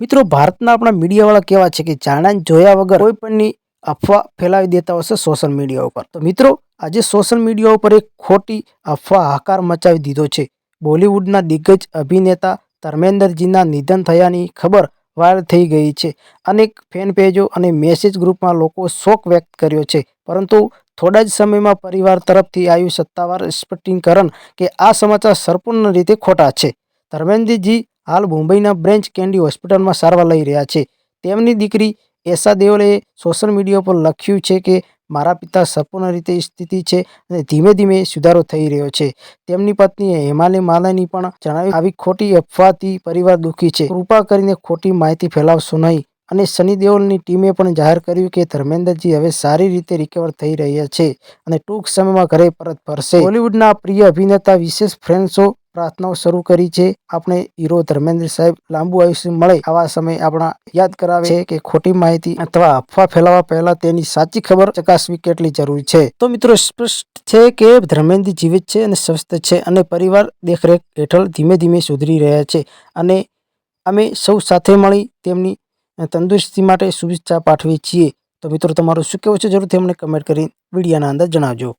મિત્રો, ભારતના આપણા મીડિયાવાળા કેવા છે કે જાણ્યા જોયા વગર કોઈ પણની અફવા ફેલાવી દેતા હશે સોશિયલ મીડિયા ઉપર. તો મિત્રો, આજે સોશિયલ મીડિયા ઉપર એક ખોટી અફવા હાકાર મચાવી દીધો છે. બોલિવૂડના દિગ્ગજ અભિનેતા ધર્મેન્દ્રજીના નિધન થયાની ખબર વાયરલ થઈ ગઈ છે. અનેક ફેન પેજો અને મેસેજ ગ્રુપમાં લોકો શોક વ્યક્ત કર્યો છે. પરંતુ થોડા જ સમયમાં પરિવાર તરફથી આવ્યું સત્તાવાર સ્પષ્ટીકરણ કે આ સમાચાર સંપૂર્ણ રીતે ખોટા છે. ધર્મેન્દ્રજી હાલ મુંબઈના બ્રેન્ચ કેન્ડી હોસ્પિટલમાં સારવાર લઈ રહ્યા છે. તેમની દીકરી એશા દેઓલે સોશિયલ મીડિયા પર લખ્યું છે કે, મારા પિતા સંપૂર્ણ રીતે સ્થિતિ છે અને ધીમે ધીમે સુધારો થઈ રહ્યો છે. તેમની પત્નીએ હેમાલી માલાની પણ જણાવ્યું આવી ખોટી અફવાથી પરિવાર દુઃખી છે. કૃપા કરીને ખોટી માહિતી ફેલાવશો નહીં. અને સની દેઓલની ટીમે પણ જાહેર કર્યું કે, ધર્મેન્દ્રજી હવે સારી રીતે રિકવર થઈ રહ્યા છે અને ટૂંક સમયમાં ઘરે પરત ફરશે. બોલિવૂડના પ્રિય અભિનેતા વિશેષ ફ્રેન્ડ્સો પ્રાર્થનાઓ શરૂ કરી છે. આપણે હીરો ધર્મેન્દ્ર સાહેબ લાંબુ આયુષ્ય મળે આવા સમય આપણા યાદ કરાવે છે કે ખોટી માહિતી અથવા અફવા ફેલાવવા પહેલા તેની સાચી ખબર ચકાસવી કેટલી જરૂરી છે. તો મિત્રો, સ્પષ્ટ છે કે ધર્મેન્દ્ર જીવિત છે અને સ્વસ્થ છે અને પરિવાર દેખરેખ હેઠળ ધીમે ધીમે સુધરી રહ્યા છે અને અમે સૌ સાથે મળી તેમની તંદુરસ્તી માટે શુભેચ્છા પાઠવીએ છીએ. તો મિત્રો, તમારું શું કહેવું છે? જરૂરથી અમને કમેન્ટ કરી વિડીયાના અંદર જણાવજો.